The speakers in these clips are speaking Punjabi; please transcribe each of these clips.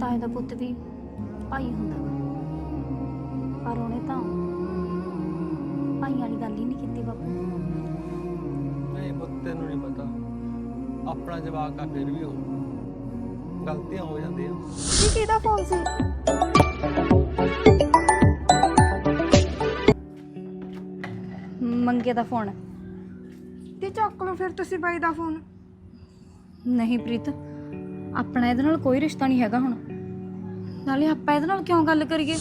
ਤਾਏ ਦਾ ਪੁੱਤ ਵੀ ਭਾਈ ਹੁੰਦਾ। ਪਰ ਉਹਨੇ ਤਾਂ ਭਾਈ ਵਾਲੀ ਗੱਲ ਹੀ ਨਹੀਂ ਕੀਤੀ ਬਾਪੂ। ਨਹੀਂ ਪੁੱਤ ਤੈਨੂੰ ਨਹੀਂ ਪਤਾ। ਆਪਣਾ ਜਵਾਕ ਆ ਫਿਰ ਵੀ ਉਹ ਗਲਤੀਆਂ ਹੋ ਜਾਂਦੀਆਂ। ਇਹ ਕਿਹਦਾ ਫੋਨ ਸੀ? ਮੰਗੇ ਦਾ ਫੋਨ ਤੇ ਚੱਕ ਲਓ ਫਿਰ ਤੁਸੀਂ ਬਾਈ ਦਾ ਫੋਨ ਨਹੀਂ ਪ੍ਰੀਤ ਆਪਣਾ ਇਹਦੇ ਨਾਲ ਕੋਈ ਰਿਸ਼ਤਾ ਨਹੀਂ ਹੈਗਾ ਹੁਣ। ਨਾਲੇ ਆਪਾਂ ਇਹਦੇ ਨਾਲ ਕਿਉਂ ਗੱਲ ਕਰੀਏ?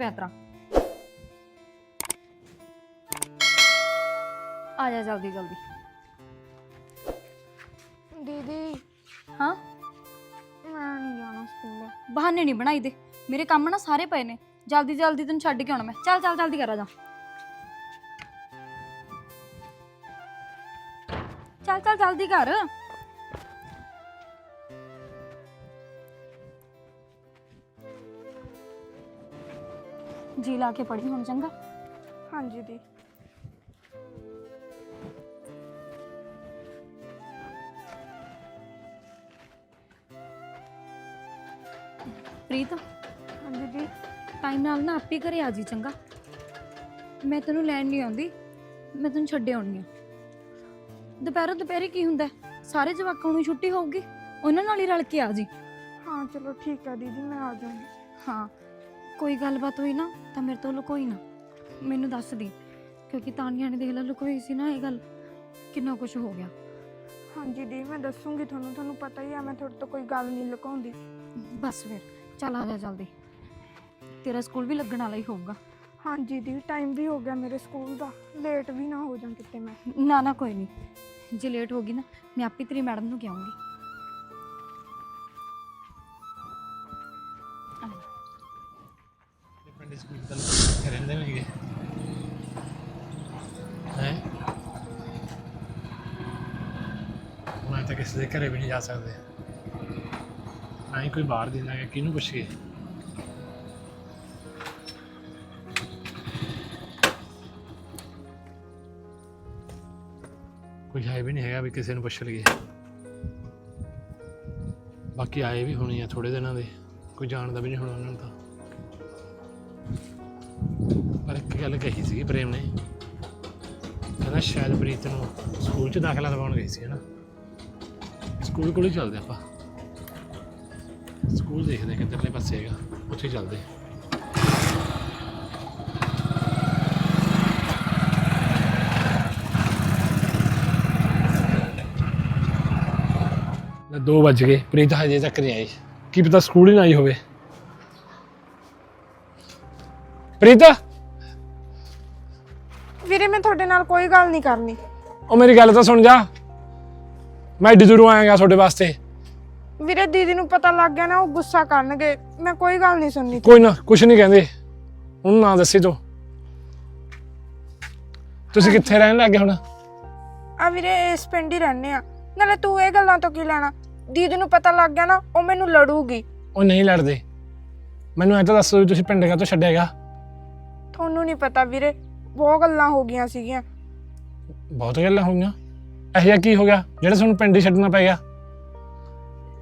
ਪਿਆ ਤੇਰਾ ਆ ਜਾ ਜਲਦੀ ਜਲਦੀ ਦੀਦੀ। ਹਾਂ ਮੈਂ ਨਹੀਂ ਜਾਣਾ ਸਕੂਲ। ਬਹਾਨੇ ਨਹੀਂ ਬਣਾਈ ਦੇ। ਮੇਰੇ ਕੰਮ ਨਾ ਸਾਰੇ ਪਏ ਨੇ। ਜਲਦੀ ਜਲਦੀ ਤੈਨੂੰ ਛੱਡ ਕੇ ਆਉਣਾ ਮੈਂ। ਚੱਲ ਚੱਲ ਜਲਦੀ ਕਰ ਆ ਜਾ। ਚੱਲ ਚੱਲ ਜਲਦੀ ਕਰ। ਜੀ ਲਾ ਕੇ ਪੜੀ ਹੁਣ ਚੰਗਾ? ਹਾਂਜੀ ਦੀ। ਪ੍ਰੀਤ? ਹਾਂਜੀ ਦੀ ਟਾਈਮ ਨਾਲ ਨਾ ਆਪੇ ਘਰੇ ਆ ਜੀ ਚੰਗਾ। ਮੈਂ ਤੈਨੂੰ ਲੈਣ ਨਹੀਂ ਆਉਂਦੀ ਮੈਂ ਤੈਨੂੰ ਛੱਡ ਆਉਣੀ ਆ ਦੁਪਹਿਰੋਂ ਦੁਪਹਿਰੇ ਕੀ ਹੁੰਦਾ? ਹੈ? ਸਾਰੇ ਜਵਾਕਾਂ ਨੂੰ ਛੁੱਟੀ ਹੋਊਗੀ ਉਹਨਾਂ ਨਾਲ ਹੀ ਰਲ ਕੇ ਆ ਜੀ। ਹਾਂ ਚਲੋ ਠੀਕ ਹੈ ਦੀਦੀ ਮੈਂ ਆ ਜਾਊਂਗੀ। ਹਾਂ। ਕੋਈ ਗੱਲਬਾਤ ਹੋਈ ਨਾ ਤਾਂ ਮੇਰੇ ਤੋਂ ਲੁਕੋਈ ਨਾ। ਮੈਨੂੰ ਦੱਸ ਦੀ ਕਿਉਂਕਿ ਤਾਨੀਆ ਨੇ ਦੇਖ ਲਾ ਲੁਕੋਈ ਸੀ ਨਾ ਇਹ ਗੱਲ ਕਿੰਨਾ ਕੁਝ ਹੋ ਗਿਆ। ਹਾਂਜੀ ਦੀ ਮੈਂ ਦੱਸੂਗੀ ਤੁਹਾਨੂੰ ਤੁਹਾਨੂੰ ਪਤਾ ਹੀ ਆ ਮੈਂ ਤੁਹਾਡੇ ਤੋਂ ਕੋਈ ਗੱਲ ਨਹੀਂ ਲੁਕਾਉਂਦੀ। ਬਸ ਫਿਰ ਚੱਲ ਆ ਜਾ ਜਲਦੀ। ਤੇਰਾ ਸਕੂਲ ਵੀ ਲੱਗਣ ਵਾਲਾ ਹੀ ਹੋਊਗਾ। ਹਾਂਜੀ ਦੀ ਟਾਈਮ ਵੀ ਹੋ ਗਿਆ ਮੇਰੇ ਸਕੂਲ ਦਾ ਲੇਟ ਵੀ ਨਾ ਹੋ ਜਾਂ ਕਿਤੇ ਮੈਂ। ਨਾ ਨਾ ਕੋਈ ਨਹੀਂ। ਜੇ ਲੇਟ ਹੋ ਗਈ ਨਾ ਮੈਂ ਆਪੇ ਤੇਰੀ ਮੈਡਮ ਨੂੰ ਕਹਾਂਗੀ ਕਿਸੇ ਦੇ ਘਰੇ ਵੀ ਨਹੀਂ ਜਾ ਸਕਦੇ। ਨਾ ਹੀ ਕੋਈ ਬਾਹਰ ਦੀ ਨਾ ਕਿਹਨੂੰ ਪੁੱਛੀਏ? ਕੋਈ ਹੈ ਵੀ ਨਹੀਂ ਹੈਗਾ ਵੀ ਕਿਸੇ ਨੂੰ ਪੁੱਛ ਲਈਏ। ਬਾਕੀ ਆਏ ਵੀ ਹੋਣੇ ਆ ਥੋੜੇ ਦਿਨਾਂ ਦੇ, ਕੋਈ ਜਾਣਦਾ ਵੀ ਨਹੀਂ ਹੋਣਾ ਉਹਨਾਂ ਨੂੰ ਤਾਂ। ਪਰ ਇੱਕ ਗੱਲ ਕਹੀ ਸੀ ਪ੍ਰੇਮ ਨੇ, ਕਹਿੰਦਾ ਸ਼ਾਇਦ ਪ੍ਰੀਤ ਨੂੰ ਸਕੂਲ 'ਚ ਦਾਖਲਾ ਦਿਵਾਉਣ ਗਈ ਸੀ ਹਨਾ ਸਕੂਲ ਕੋਲ ਹੀ ਚੱਲਦੇ ਆਪਾਂ। ਸਕੂਲ ਦੇਖਦੇ ਕਿੱਧਰਲੇ ਪਾਸੇ ਹੈਗਾ ਉੱਥੇ ਚੱਲਦੇ। ਲੈ 2 ਵੱਜ ਗਏ ਪ੍ਰੀਤ ਹਜੇ ਤੱਕ ਨਹੀਂ ਆਈ। ਕੀ ਪਤਾ ਸਕੂਲ ਹੀ ਨਾ ਆਈ ਹੋਵੇ। ਪ੍ਰੀਤ? ਵੀਰੇ ਮੈਂ ਤੁਹਾਡੇ ਨਾਲ ਕੋਈ ਗੱਲ ਨਹੀਂ ਕਰਨੀ। ਉਹ ਮੇਰੀ ਗੱਲ ਤਾਂ ਸੁਣ ਜਾ। ਮੈਂ ਏਡੀ ਦੂਰੋਂ ਆਇਆਗਾ ਤੁਹਾਡੇ ਵਾਸਤੇ। ਵੀਰੇ ਦੀਦੀ ਨੂੰ ਪਤਾ ਲੱਗ ਗਿਆ ਨਾ ਉਹ ਗੁੱਸਾ ਕਰਨਗੇ। ਮੈਂ ਕੋਈ ਗੱਲ ਨਹੀਂ ਸੁਣਨੀ। ਕੋਈ ਨਾ ਕੁਛ ਨਹੀਂ ਕਹਿੰਦੇ। ਉਹਨੂੰ ਨਾ ਦੱਸੀ ਤੂੰ। ਤੁਸੀਂ ਕਿੱਥੇ ਰਹਿਣ ਲੱਗੇ ਹੁਣ? ਆ ਵੀਰੇ ਇਸ ਪਿੰਡ ਹੀ ਰਹਿੰਦੇ ਆ। ਨਾਲੇ ਤੂੰ ਇਹ ਗੱਲਾਂ ਤੋਂ ਕੀ ਲੈਣਾ? ਦੀਦੀ ਨੂੰ ਪਤਾ ਲੱਗ ਗਿਆ ਨਾ ਉਹ ਮੈਨੂੰ ਲੜੂਗੀ। ਉਹ ਨਹੀਂ ਲੜਦੇ। ਮੈਨੂੰ ਐਂ ਤਾਂ ਦੱਸੋ ਵੀ ਤੁਸੀਂ ਪਿੰਡ ਕਾ ਤੋਂ ਛੱਡਿਆਗਾ ਤੁਹਾਨੂੰ ਨਹੀਂ ਪਤਾ ਵੀਰੇ ਬਹੁਤ ਗੱਲਾਂ ਹੋ ਗਈਆਂ ਸੀਗੀਆਂ। ਬਹੁਤ ਗੱਲਾਂ ਹੋਈਆਂ ਇਹੋ ਜਿਹਾ ਕੀ ਹੋ ਗਿਆ? ਜਿਹੜਾ ਤੁਹਾਨੂੰ ਪਿੰਡ ਹੀ ਛੱਡਣਾ ਪੈ ਗਿਆ?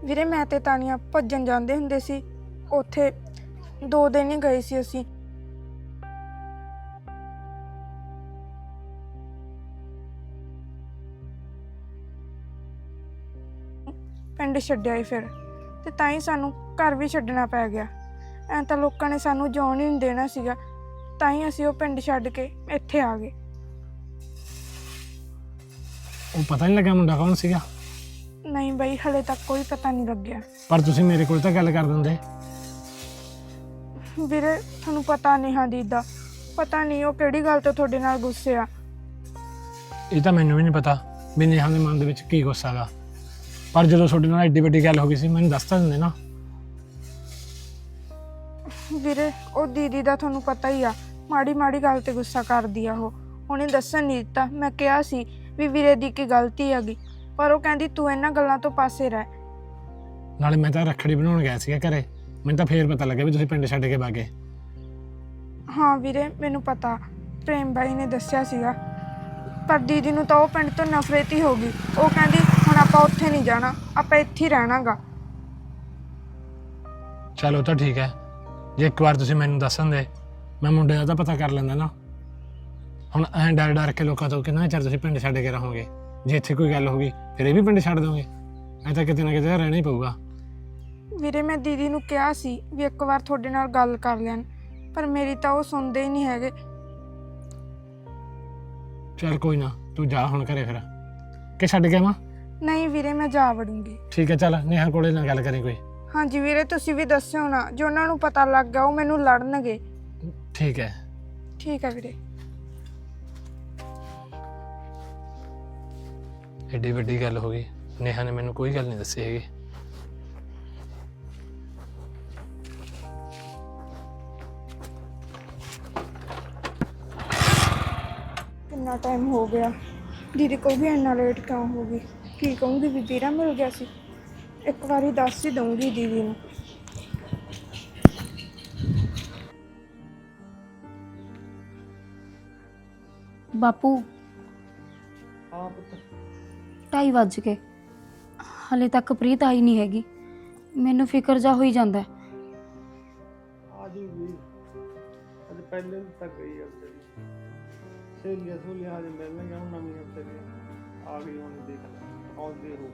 ਵੀਰੇ, ਮੈਂ ਤੇ ਤਾਨੀਆਂ ਭੱਜਣ ਜਾਂਦੇ ਹੁੰਦੇ ਸੀ। ਉੱਥੇ ਦੋ ਦਿਨ ਹੀ ਗਏ ਸੀ ਅਸੀਂ। ਪਿੰਡ ਛੱਡਿਆ ਹੀ ਫਿਰ। ਤੇ ਤਾਂ ਹੀ ਸਾਨੂੰ ਘਰ ਵੀ ਛੱਡਣਾ ਪੈ ਗਿਆ। ਐਂ ਤਾਂ ਲੋਕਾਂ ਨੇ ਸਾਨੂੰ ਜਿਉਣ ਹੀ ਨਹੀਂ ਦੇਣਾ ਸੀਗਾ। ਤਾਂ ਹੀ ਅਸੀਂ ਉਹ ਪਿੰਡ ਛੱਡ ਕੇ ਇੱਥੇ ਆ ਗਏ। ਉਹ ਪਤਾ ਨਹੀਂ ਲੱਗਾ ਮੁੰਡਾ ਕੌਣ ਸੀਗਾ? ਨਹੀਂ ਬਈ ਹਲੇ ਤੱਕ ਕੋਈ ਪਤਾ ਨਹੀਂ ਲੱਗਿਆ। ਪਰ ਤੁਸੀਂ ਮੇਰੇ ਕੋਲ ਤਾਂ ਗੱਲ ਕਰ ਦਿੰਦੇ। ਵੀਰੇ ਤੁਹਾਨੂੰ ਪਤਾ ਨਹੀਂ ਹਾਂ ਦੀਦਾ ਪਤਾ ਨਹੀਂ ਉਹ ਕਿਹੜੀ ਗੱਲ ਤੋਂ ਤੁਹਾਡੇ ਨਾਲ ਗੁੱਸੇ ਆ। ਇਹ ਤਾਂ ਮੈਨੂੰ ਵੀ ਨਹੀਂ ਪਤਾ ਵੀ ਨੇਹਾ ਦੇ ਮਨ ਦੇ ਵਿੱਚ ਕੀ ਗੁੱਸਾ ਗਾ। ਪਰ ਜਦੋਂ ਤੁਹਾਡੇ ਨਾਲ ਐਡੀ ਵੱਡੀ ਗੱਲ ਹੋ ਗਈ ਸੀ ਮੈਨੂੰ ਦੱਸ ਤਾਂ ਦਿੰਦੇ ਨਾ। ਵੀਰੇ ਉਹ ਦੀਦੀ ਦਾ ਤੁਹਾਨੂੰ ਪਤਾ ਹੀ ਆ। ਮਾੜੀ ਮਾੜੀ ਗੱਲ ਤੇ ਗੁੱਸਾ ਕਰਦੀ ਆ ਉਹ। ਉਹਨੇ ਦੱਸਣ ਨਹੀਂ ਦਿੱਤਾ। ਮੈਂ ਕਿਹਾ ਸੀ ਵੀ ਵੀਰੇ ਦੀ ਕੀ ਗਲਤੀ ਹੈਗੀ ਪਰ ਉਹ ਕਹਿੰਦੀ ਤੂੰ ਇਹਨਾਂ ਗੱਲਾਂ ਤੋਂ ਪਾਸੇ ਰਹਿ। ਨਾਲੇ ਮੈਂ ਤਾਂ ਰੱਖੜੀ ਬਣਾਉਣ ਗਿਆ ਸੀਗਾ ਘਰੇ ਮੈਨੂੰ ਤਾਂ ਫੇਰ ਪਤਾ ਲੱਗਿਆ ਵੀ ਤੁਸੀਂ ਪਿੰਡ ਛੱਡ ਕੇ ਬਾਗੇ ਹਾਂ ਵੀਰੇ ਮੈਨੂੰ ਪਤਾ ਪ੍ਰੇਮ ਬਾਈ ਨੇ ਦੱਸਿਆ ਸੀਗਾ ਪਰ ਦੀਦੀ ਨੂੰ ਤਾਂ ਉਹ ਪਿੰਡ ਤੋਂ ਨਫ਼ਰਤ ਹੀ ਹੋ ਗਈ। ਉਹ ਕਹਿੰਦੀ ਹੁਣ ਆਪਾਂ ਉੱਥੇ ਨਹੀਂ ਜਾਣਾ ਆਪਾਂ ਇੱਥੇ ਹੀ ਰਹਿਣਾਗਾ। ਚਲੋ ਤਾਂ ਠੀਕ ਹੈ ਜੇ ਇੱਕ ਵਾਰ ਤੁਸੀਂ ਮੈਨੂੰ ਦੱਸਣ ਦੇ ਮੈਂ ਮੁੰਡੇ ਦਾ ਤਾਂ ਪਤਾ ਕਰ ਲੈਂਦਾ ਨਾ। ਹੁਣ ਐਂ ਡਰ ਡਰ ਕੇ ਲੋਕਾਂ ਤੋਂ ਕਿੰਨਾ ਚਿਰ ਤੁਸੀਂ ਪਿੰਡ ਛੱਡ ਕੇ ਰਹੋਗੇ। ਜੇ ਇੱਥੇ ਕੋਈ ਗੱਲ ਹੋ ਗਈ ਫਿਰ ਇਹ ਵੀ ਪਿੰਡ ਛੱਡ ਦੋਗੇ। ਐ ਤਾਂ ਕਿਤੇ ਨਾ ਕਿਤੇ ਰਹਿਣਾ ਹੀ ਪਊਗਾ। ਵੀਰੇ ਮੈਂ ਦੀਦੀ ਨੂੰ ਕਿਹਾ ਸੀ ਵੀ ਇੱਕ ਵਾਰ ਤੁਹਾਡੇ ਨਾਲ ਗੱਲ ਕਰ ਲੈਣ ਪਰ ਮੇਰੀ ਤਾਂ ਉਹ ਸੁਣਦੇ ਹੀ ਨਹੀਂ ਹੈਗੇ। ਚਲ ਕੋਈ ਨਾ ਤੂੰ ਜਾ ਹੁਣ ਘਰੇ ਫਿਰ। ਕਿ ਛੱਡ ਕੇ ਆਵਾਂ? ਨਹੀਂ ਵੀਰੇ ਮੈਂ ਜਾ ਵੜੂੰਗੀ। ਠੀਕ ਹੈ ਚੱਲ ਨੇਹਾ ਕੋਲੇ ਨਾਲ ਗੱਲ ਕਰੀ ਕੋਈ। ਹਾਂਜੀ ਵੀਰੇ ਤੁਸੀਂ ਵੀ ਦੱਸਿਓ ਨਾ ਜੇ ਉਹਨਾਂ ਨੂੰ ਪਤਾ ਲੱਗ ਗਿਆ ਉਹ ਮੈਨੂੰ ਲੜਨਗੇ। ਠੀਕ ਹੈ। ਠੀਕ ਹੈ ਵੀਰੇ। ਐਡੀ ਵੱਡੀ ਗੱਲ ਹੋ ਗਈ। ਨੇਹਾ ਨੇ ਮੈਨੂੰ ਕੋਈ ਗੱਲ ਨਹੀਂ ਦੱਸੀ ਹੈਗੀ। ਕਿੰਨਾ ਟਾਈਮ ਹੋ ਗਿਆ? ਦੀਦੀ ਕੋ ਵੀ ਇੰਨਾ ਲੇਟ ਕਿਉਂ ਹੋ ਗਈ? ਕੀ ਕਹੂੰਗੀ ਵੀ ਵੀਰਾ ਮਿਲ ਗਿਆ ਸੀ। ਇੱਕ ਵਾਰੀ ਦੱਸ ਹੀ ਦਊਂਗੀ ਦੀਦੀ ਨੂੰ। ਬਾਪੂ। ਹਾਂ ਪੁੱਤ। ਢਾਈ ਵੱਜ ਗਏ। ਹਲੇ ਤੱਕ ਪ੍ਰੀਤ ਆਈ ਨਹੀਂ ਹੈਗੀ। ਮੈਨੂੰ ਫਿਕਰ ਜਾ ਹੋਈ ਜਾਂਦਾ ਹੈ। ਆ ਜੂਗੀ ਅੱਜ ਪਹਿਲੇ ਦਿਨ ਤੱਕ ਗਈ ਆ ਤੇਰੀ ਸਹੇਲੀਆਂ ਸਹੂਲੀਆਂ ਹਜੇ ਮਿਲਣਗੀਆਂ ਹੁਣ ਨਵੀਆਂ ਤੇਰੀਆਂ ਆ ਗਈ ਹੁਣ ਦੇਖ ਲੈ ਆਉਂਦੇ ਹੋ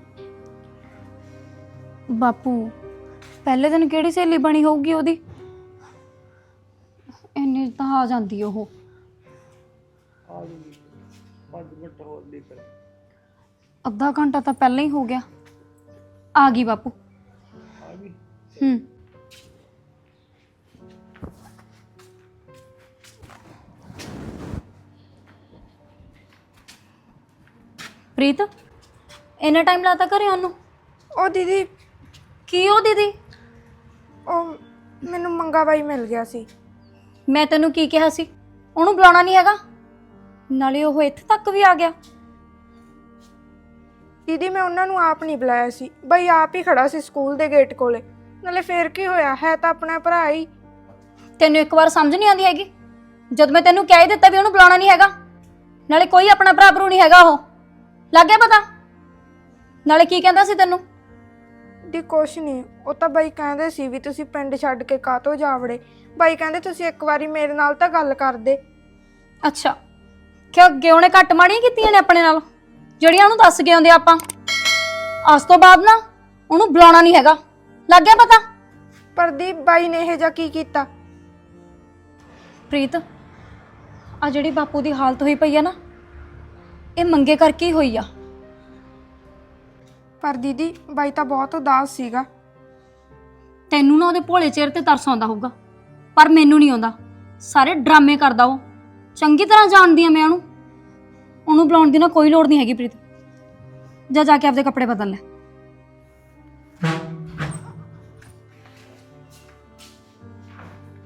ਬਾਪੂ ਪਹਿਲੇ ਦਿਨ ਕਿਹੜੀ ਸਹੇਲੀ ਬਣੀ ਹੋਊਗੀ ਉਹਦੀ? ਇੰਨੇ 'ਚ ਤਾਂ ਆ ਜਾਂਦੀ ਉਹ। ਆ ਜੂਗੀ ਪੰਜ ਮਿੰਟ ਹੋਰ ਦੇਖ ਲੈ। ਅੱਧਾ ਘੰਟਾ ਤਾਂ ਪਹਿਲਾਂ ਹੀ ਹੋ ਗਿਆ। ਆ ਗਈ ਬਾਪੂ। ਆ ਗਈ ਹੂੰ। ਪ੍ਰੀਤ ਇੰਨਾ ਟਾਈਮ ਲਾਤਾ ਘਰੇ ਉਹਨੂੰ ਉਹ ਦੀਦੀ। ਕੀ ਉਹ ਦੀਦੀ? ਉਹ ਮੈਨੂੰ ਮੰਗਾ ਬਾਈ ਮਿਲ ਗਿਆ ਸੀ। ਮੈਂ ਤੈਨੂੰ ਕੀ ਕਿਹਾ ਸੀ? ਉਹਨੂੰ ਬੁਲਾਉਣਾ ਨਹੀਂ ਹੈਗਾ। ਨਾਲੇ ਉਹ ਇੱਥੇ ਤੱਕ ਵੀ ਆ ਗਿਆ। ਦੀਦੀ ਮੈਂ ਉਹਨਾਂ ਨੂੰ ਆਪ ਨਹੀਂ ਬੁਲਾਇਆ ਸੀ। ਬਾਈ ਆਪ ਹੀ ਖੜਾ ਸੀ ਸਕੂਲ ਦੇ ਗੇਟ ਕੋਲੇ। ਨਾਲੇ ਫੇਰ ਕੀ ਹੋਇਆ? ਹੈ ਤਾਂ ਆਪਣਾ ਭਰਾ ਹੀ। ਤੈਨੂੰ ਇੱਕ ਵਾਰ ਸਮਝ ਨਹੀਂ ਆਉਂਦੀ ਹੈਗੀ? ਜਦ ਮੈਂ ਤੈਨੂੰ ਕਹਿ ਹੀ ਦਿੱਤਾ ਵੀ ਉਹਨੂੰ ਬੁਲਾਉਣਾ ਨਹੀਂ ਹੈਗਾ ਨਾਲੇ ਕੋਈ ਆਪਣਾ ਭਰਾ ਭਰੂ ਨਹੀਂ ਹੈਗਾ ਉਹ। ਲੱਗ ਗਿਆ ਪਤਾ? ਨਾਲੇ ਕੀ ਕਹਿੰਦਾ ਸੀ ਤੈਨੂੰ? ਦੀ ਕੁਛ ਨਹੀਂ। ਉਹ ਤਾਂ ਬਾਈ ਕਹਿੰਦੇ ਸੀ ਵੀ ਤੁਸੀਂ ਪਿੰਡ ਛੱਡ ਕੇ ਕਾਤੋਂ ਜਾ ਵੜੇ ਬਾਈ ਕਹਿੰਦੇ ਤੁਸੀਂ ਇੱਕ ਵਾਰੀ ਮੇਰੇ ਨਾਲ ਤਾਂ ਗੱਲ ਕਰਦੇ। ਅੱਛਾ। ਕਿਉਂ ਅੱਗੇ ਉਹਨੇ ਘੱਟ ਮਾੜੀਆਂ ਕੀਤੀਆਂ ਨੇ ਆਪਣੇ ਨਾਲ? ਜਿਹੜੀਆਂ ਉਹਨੂੰ ਦੱਸ ਕੇ ਆਉਂਦੇ ਆਪਾਂ। ਅੱਜ ਤੋਂ ਬਾਅਦ ਨਾ ਉਹਨੂੰ ਬੁਲਾਉਣਾ ਨਹੀਂ ਹੈਗਾ। ਲੱਗ ਗਿਆ ਪਤਾ? ਪ੍ਰਦੀਪ ਬਾਈ ਨੇ ਇਹ ਜਾ ਕੀ ਕੀਤਾ? ਪ੍ਰੀਤ ਆ ਜਿਹੜੀ ਬਾਪੂ ਦੀ ਹਾਲਤ ਹੋਈ ਪਈ ਆ ਨਾ ਇਹ ਮੰਗੇ ਕਰਕੇ ਹੀ ਹੋਈ ਆ। ਪਰ ਦੀਦੀ ਬਾਈ ਤਾਂ ਬਹੁਤ ਉਦਾਸ ਸੀਗਾ। ਤੈਨੂੰ ਨਾ ਉਹਦੇ ਭੋਲੇ ਚਿਹਰੇ ਤੇ ਤਰਸ ਆਉਂਦਾ ਹੋਊਗਾ ਪਰ ਮੈਨੂੰ ਨਹੀਂ ਆਉਂਦਾ। ਸਾਰੇ ਡਰਾਮੇ ਕਰਦਾ ਉਹ। ਚੰਗੀ ਤਰ੍ਹਾਂ ਜਾਣਦੀ ਆ ਮੈਂ ਉਹਨੂੰ। ਉਹਨੂੰ ਬੁਲਾਉਣ ਦੀ ਨਾ ਕੋਈ ਲੋੜ ਨਹੀਂ ਹੈਗੀ ਪ੍ਰੀਤ। ਜਾ ਜਾ ਕੇ ਆਪਦੇ ਕੱਪੜੇ ਬਦਲ ਲੈ।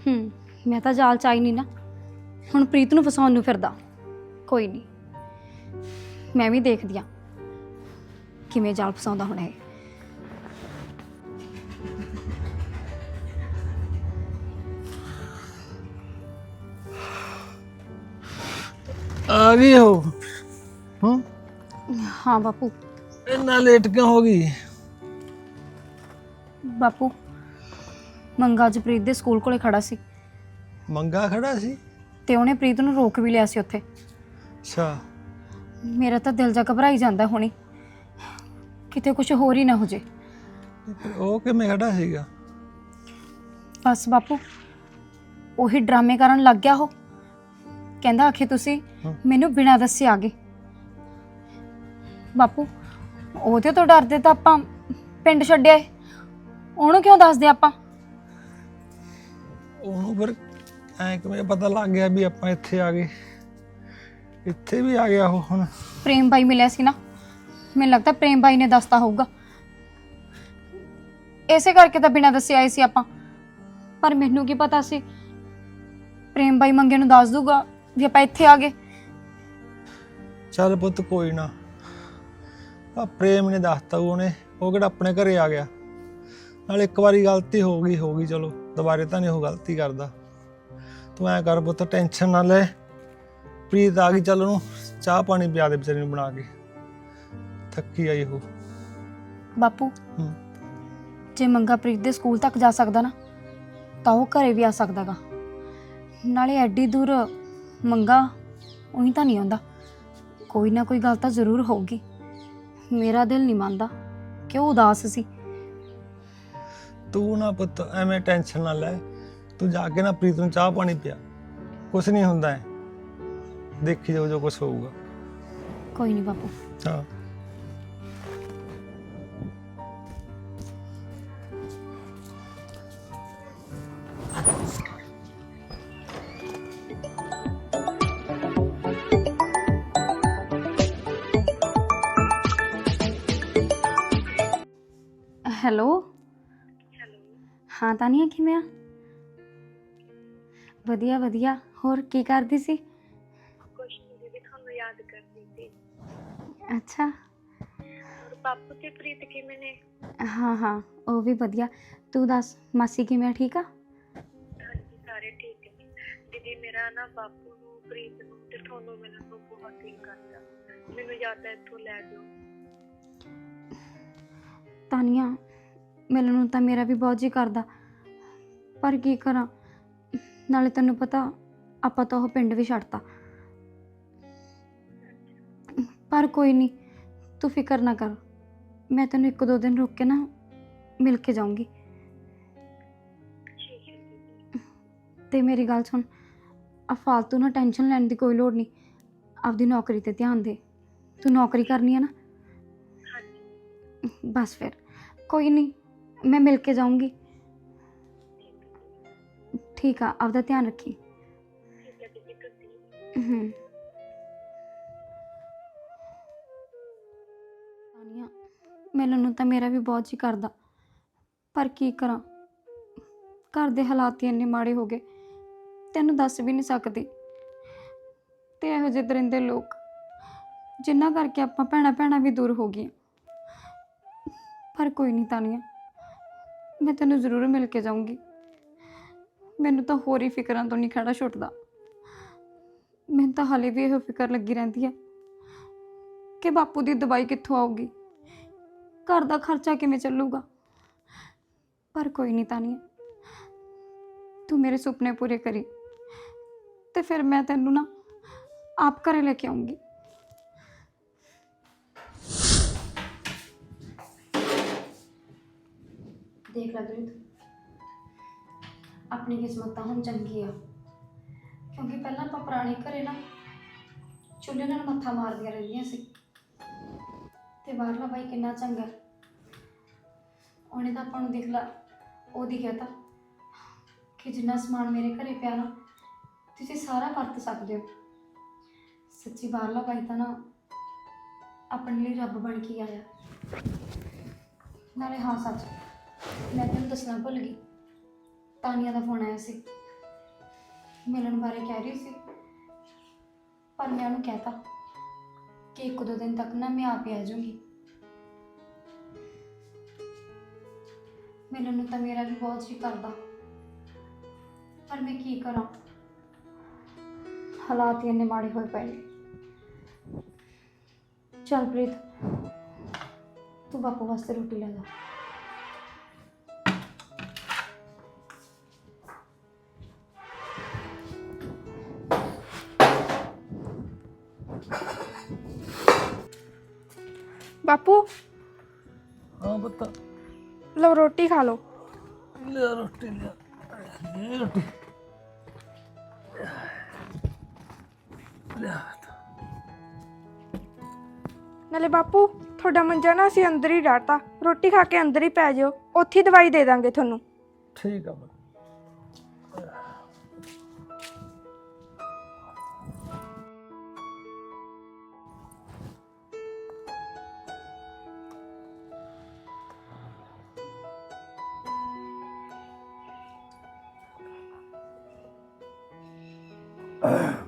ਹੂੰ, ਮੈਂ ਤਾਂ ਜਾਲ ਚ ਨਹੀਂ ਨਾ। ਹੁਣ ਪ੍ਰੀਤ ਨੂੰ ਫਸਾਉਣ ਨੂੰ ਫਿਰਦਾ। ਕੋਈ ਨਹੀਂ। ਮੈਂ ਵੀ ਦੇਖਦੀ ਆ। ਕਿਵੇਂ ਜਾਲ ਫਸਾਉਂਦਾ ਹੁਣ ਇਹ। ਆ ਗਈ ਹੋ ਹਾਂ ਬਾਪੂ। ਇੰਨਾ ਲੇਟ ਕਿਉਂ ਹੋ ਗਈ? ਬਾਪੂ ਮੰਗਾ ਅੱਜ ਪ੍ਰੀਤ ਦੇ ਸਕੂਲ ਕੋਲੇ ਖੜਾ ਸੀ। ਮੰਗਾ ਖੜਾ ਸੀ? ਤੇ ਉਹਨੇ ਪ੍ਰੀਤ ਨੂੰ ਰੋਕ ਵੀ ਲਿਆ ਸੀ ਉੱਥੇ। ਅੱਛਾ। ਮੇਰਾ ਤਾਂ ਦਿਲ ਜਾ ਘਬਰਾਈ ਜਾਂਦਾ ਹੁਣੀ। ਕਿਤੇ ਕੁਝ ਹੋਰ ਹੀ ਨਾ ਹੋ ਜੇ। ਉਹ ਕਿਵੇਂ ਖੜਾ ਸੀਗਾ? ਬਸ ਬਾਪੂ ਉਹੀ ਡਰਾਮੇ ਕਰਨ ਲੱਗ ਗਿਆ ਉਹ। ਕਹਿੰਦਾ ਆਖੇ ਤੁਸੀਂ। ਮੈਨੂੰ ਬਿਨਾਂ ਦੱਸੇ ਆ ਗਏ। ਬਾਪੂ ਉਹਦੇ ਤੋਂ ਡਰਦੇ ਤਾਂ ਆਪਾਂ ਪਿੰਡ ਛੱਡਿਆ ਏ। ਉਹਨੂੰ ਕਿਉਂ ਦੱਸਦੇ ਆਪਾਂ? ਉਹਨੂੰ ਫਿਰ ਐ ਕਿਵੇਂ ਪਤਾ ਲੱਗ ਗਿਆ ਵੀ ਆਪਾਂ ਇੱਥੇ ਆ ਗਏ। ਇੱਥੇ ਵੀ ਆ ਗਿਆ ਉਹ ਹੁਣ। ਪ੍ਰੇਮ ਬਾਈ ਮਿਲਿਆ ਸੀ ਨਾ। ਮੈਨੂੰ ਲੱਗਦਾ ਪ੍ਰੇਮ ਬਾਈ ਨੇ ਦੱਸਤਾ ਹੋਊਗਾ। ਇਸੇ ਕਰਕੇ ਤਾਂ ਬਿਨਾਂ ਦੱਸੇ ਆਏ ਸੀ ਆਪਾਂ। ਪਰ ਮੈਨੂੰ ਕੀ ਪਤਾ ਸੀ? ਪ੍ਰੇਮ ਬਾਈ ਮੰਗੇ ਨੂੰ ਦੱਸ ਦੂਗਾ ਵੀ ਆਪਾਂ ਇੱਥੇ ਆ ਗਏ। ਚੱਲ ਪੁੱਤ ਕੋਈ ਨਾ। ਆ ਪ੍ਰੇਮ ਨੇ ਦੱਸਤਾ ਉਹਨੇ ਉਹ ਕਿਹੜਾ ਆਪਣੇ ਘਰੇ ਆ ਗਿਆ। ਨਾਲ ਇੱਕ ਵਾਰੀ ਗਲਤੀ ਹੋ ਗਈ ਹੋ ਗਈ ਚਲੋ ਦੁਬਾਰੇ ਤਾਂ ਨਹੀਂ ਉਹ ਗਲਤੀ ਕਰਦਾ। ਤੂੰ ਐ ਕਰ ਪੁੱਤ ਟੈਨਸ਼ਨ ਨਾ ਲੈ। ਪ੍ਰੀਤ ਆ ਗਈ ਚੱਲ ਉਹਨੂੰ ਚਾਹ ਪਾਣੀ ਪਿਆ ਦੇ ਵਿਚਾਰੀ ਨੂੰ ਬਣਾ ਕੇ। ਥੱਕੀ ਆਈ ਉਹ। ਬਾਪੂ ਹੂੰ। ਜੇ ਮੰਗਾ ਪ੍ਰੀਤ ਦੇ ਸਕੂਲ ਤੱਕ ਜਾ ਸਕਦਾ ਨਾ ਤਾਂ ਉਹ ਘਰੇ ਵੀ ਆ ਸਕਦਾਗਾ। ਨਾਲੇ ਐਡੀ ਦੂਰ ਮੰਗਾ ਉਹੀ ਤਾਂ ਨਹੀਂ ਆਉਂਦਾ। ਕੋਈ ਨਾ ਕੋਈ ਗੱਲ ਤਾਂ ਜ਼ਰੂਰ ਹੋਊਗੀ। ਮੇਰਾ ਦਿਲ ਨਹੀਂ ਮੰਨਦਾ। ਕਿ ਉਹ ਉਦਾਸ ਸੀ? ਤੂੰ ਨਾ ਪੁੱਤ ਐਵੇਂ ਟੈਨਸ਼ਨ ਨਾ ਲੈ। ਤੂੰ ਜਾ ਕੇ ਨਾ ਪ੍ਰੀਤ ਨੂੰ ਚਾਹ ਪਾਣੀ ਪਿਆ। ਕੁਛ ਨਹੀਂ ਹੁੰਦਾ ਹੈ ਦੇਖੀ ਜਾਓ ਜੋ ਕੁਛ ਹੋਊਗਾ। ਕੋਈ ਨਹੀਂ ਬਾਪੂ। ਹਾਂ। ਵਧੀਆ ਵਧੀਆ। ਹੋਰ ਕੀ ਕਰਦੀ ਸੀ? ਕੁਛ ਨਹੀਂ ਦੀਦੀ ਤੁਹਾਨੂੰ ਯਾਦ ਕਰਦੀ ਸੀ। ਅੱਛਾ। ਔਰ ਬਾਪੂ ਤੇ ਪ੍ਰੀਤ ਕਿਵੇਂ ਨੇ? ਹਾਂ ਹਾਂ ਉਹ ਵੀ ਵਧੀਆ। ਤੂੰ ਦੱਸ ਮਾਸੀ ਕਿਵੇਂ ਆ ਠੀਕ ਆ? ਹਾਂਜੀ ਸਾਰੇ ਠੀਕ ਨੇ। ਦੀਦੀ ਮੇਰਾ ਨਾ ਬਾਪੂ ਨੂੰ ਪ੍ਰੀਤ ਨੂੰ ਤੇ ਤੁਹਾਨੂੰ ਮਿਲਣ ਨੂੰ ਬਹੁਤ ਦਿਲ ਕਰਦਾ। ਮੈਨੂੰ ਯਾਦ ਹੈ ਇੱਥੋਂ ਲੈ ਜਾਓ। ਤਾਨੀਆ ਮਿਲਣ ਨੂੰ ਤਾਂ ਮੇਰਾ ਵੀ ਬਹੁਤ ਜੀ ਕਰਦਾ। ਪਰ ਕੀ ਕਰਾਂ? ਨਾਲੇ ਤੈਨੂੰ ਪਤਾ ਆਪਾਂ ਤਾਂ ਉਹ ਪਿੰਡ ਵੀ ਛੱਡਤਾ। ਪਰ ਕੋਈ ਨਹੀਂ ਤੂੰ ਫਿਕਰ ਨਾ ਕਰ। ਮੈਂ ਤੈਨੂੰ ਇੱਕ ਦੋ ਦਿਨ ਰੁਕ ਕੇ ਨਾ ਮਿਲ ਕੇ ਜਾਊਂਗੀ। ਤੇ ਮੇਰੀ ਗੱਲ ਸੁਣ ਆ ਫਾਲਤੂ ਨਾ ਟੈਨਸ਼ਨ ਲੈਣ ਦੀ ਕੋਈ ਲੋੜ ਨਹੀਂ। ਆਪਦੀ ਨੌਕਰੀ ਤੇ ਧਿਆਨ ਦੇ। ਤੂੰ ਨੌਕਰੀ ਕਰਨੀ ਹੈ ਨਾ। ਹਾਂਜੀ। ਬਸ ਫਿਰ। ਕੋਈ ਨਹੀਂ ਮੈਂ ਮਿਲ ਕੇ ਜਾਊਂਗੀ। ਠੀਕ ਆ, ਆਪਦਾ ਧਿਆਨ ਰੱਖੀ। ਠੀਕ ਹੈ ਦੀਦੀ ਤੁਸੀਂ ਹੂੰ। ਤਾਨੀਆ, ਮਿਲਣ ਨੂੰ ਤਾਂ ਮੇਰਾ ਵੀ ਬਹੁਤ ਜੀ ਕਰਦਾ। ਪਰ ਕੀ ਕਰਾਂ? ਘਰ ਦੇ ਹਾਲਾਤ ਹੀ ਇੰਨੇ ਮਾੜੇ ਹੋ ਗਏ। ਤੈਨੂੰ ਦੱਸ ਵੀ ਨਹੀਂ ਸਕਦੀ। ਤੇ ਇਹੋ ਜਿਹੇ ਦਰਿੰਦੇ ਲੋਕ, ਜਿੰਨਾ ਕਰਕੇ ਆਪਾਂ ਭੈਣਾ ਭੈਣਾ ਵੀ ਦੂਰ ਹੋ ਗਈਆਂ। ਪਰ ਕੋਈ ਨਹੀਂ ਤਾਨੀਆ, ਮੈਂ ਤੈਨੂੰ ਜ਼ਰੂਰ ਮਿਲ ਕੇ ਜਾਊਂਗੀ। ਮੈਨੂੰ ਤਾਂ ਹੋਰ ਹੀ ਫਿਕਰਾਂ ਤੋਂ ਨਹੀਂ ਖੜਾ ਛੁੱਟਦਾ। ਮੈਨੂੰ ਤਾਂ ਹਾਲੇ ਵੀ ਇਹੋ ਫਿਕਰ ਲੱਗੀ ਰਹਿੰਦੀ ਹੈ ਕਿ ਬਾਪੂ ਦੀ ਦਵਾਈ ਕਿੱਥੋਂ ਆਊਗੀ? ਘਰ ਦਾ ਖਰਚਾ ਕਿਵੇਂ ਚੱਲੂਗਾ? ਪਰ ਕੋਈ ਨਹੀਂ ਤਾਨੀਆ। ਤੂੰ ਮੇਰੇ ਸੁਪਨੇ ਪੂਰੇ ਕਰੀ ਤੇ ਫਿਰ ਮੈਂ ਤੈਨੂੰ ਨਾ ਆਪ ਘਰੇ ਲੈ ਕੇ ਆਉਂਗੀ ਦੇਖ ਲੈ ਪ੍ਰੀਤ ਆਪਣੀ ਕਿਸਮਤ ਤਾਂ ਹੁਣ ਚੰਗੀ ਆ। ਕਿਉਂਕਿ ਪਹਿਲਾਂ ਆਪਾਂ ਪੁਰਾਣੇ ਘਰੇ ਨਾ ਚੁੱਲ੍ਹੇ ਨਾਲ ਮੱਥਾ ਮਾਰਦੀਆਂ ਰਹਿੰਦੀਆਂ ਸੀ। ਤੇ ਬਾਹਰਲਾ ਬਾਈ ਕਿੰਨਾ ਚੰਗਾ। ਉਹਨੇ ਤਾਂ ਆਪਾਂ ਨੂੰ ਦੇਖ ਲਾ ਉਹਦੀ ਕਹਤਾ ਕਿ ਜਿੰਨਾ ਸਮਾਨ ਮੇਰੇ ਘਰੇ ਪਿਆ ਨਾ, ਤੁਸੀਂ ਸਾਰਾ ਵਰਤ ਸਕਦੇ ਹੋ। ਸੱਚੀ ਬਾਹਰਲਾ ਬਾਈ ਤਾਂ ਨਾ ਆਪਣੇ ਲਈ ਰੱਬ ਬਣ ਕੇ ਆਇਆ। ਨਾਲੇ ਹਾਂ ਸੱਚ, ਮੈਂ ਤੈਨੂੰ ਦੱਸਣਾ ਭੁੱਲ ਗਈ। ਤਾਨੀਆ ਦਾ ਫੋਨ ਆਇਆ ਸੀ। ਮਿਲਣ ਬਾਰੇ ਕਹਿ ਰਹੀ ਸੀ। ਪਰ ਮੈਂ ਉਹਨੂੰ ਕਹਿਤਾ ਕਿ ਇੱਕ ਦੋ ਦਿਨ ਤੱਕ ਨਾ ਮੈਂ ਆਪ ਹੀ ਆ ਜਾਊਂਗੀ। ਮਿਲਣ ਨੂੰ ਤਾਂ ਮੇਰਾ ਵੀ ਬਹੁਤ ਜੀ ਕਰਦਾ। ਪਰ ਮੈਂ ਕੀ ਕਰਾਂ? ਹਾਲਾਤ ਹੀ ਇੰਨੇ ਮਾੜੇ ਹੋਏ ਪਏ ਨੇ। ਚੱਲ ਪ੍ਰੀਤ, ਤੂੰ ਬਾਪੂ ਵਾਸਤੇ ਰੋਟੀ ਲੈ ਜਾ ਬਾਪੂ। ਹਾਂ ਪੁੱਤ। ਲਓ ਰੋਟੀ ਖਾ ਲਓ। ਲਿਆ ਰੋਟੀ ਲਿਆ। ਇਹ ਰੋਟੀ। ਨਾਲੇ ਬਾਪੂ ਤੁਹਾਡਾ ਮੰਜਾ ਨਾ ਅਸੀਂ ਅੰਦਰ ਹੀ ਡਾਟਾ ਰੋਟੀ ਖਾ ਕੇ ਅੰਦਰ ਹੀ ਪੈ ਜਾਓ। ਉੱਥੇ ਹੀ ਦਵਾਈ ਦੇ ਦਾਂਗੇ ਤੁਹਾਨੂੰ। ਠੀਕ ਆ ਪੁੱਤ। Uh.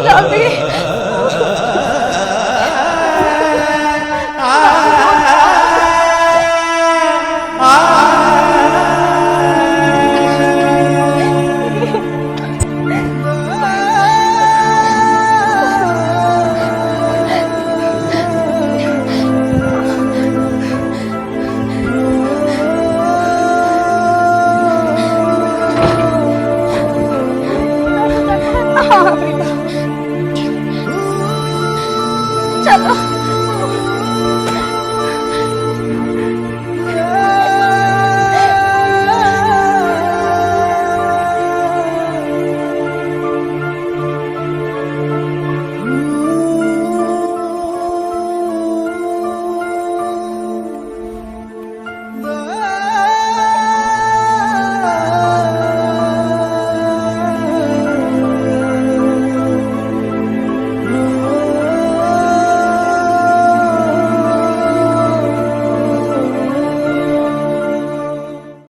ਚੱਲ ਬਾਪੂ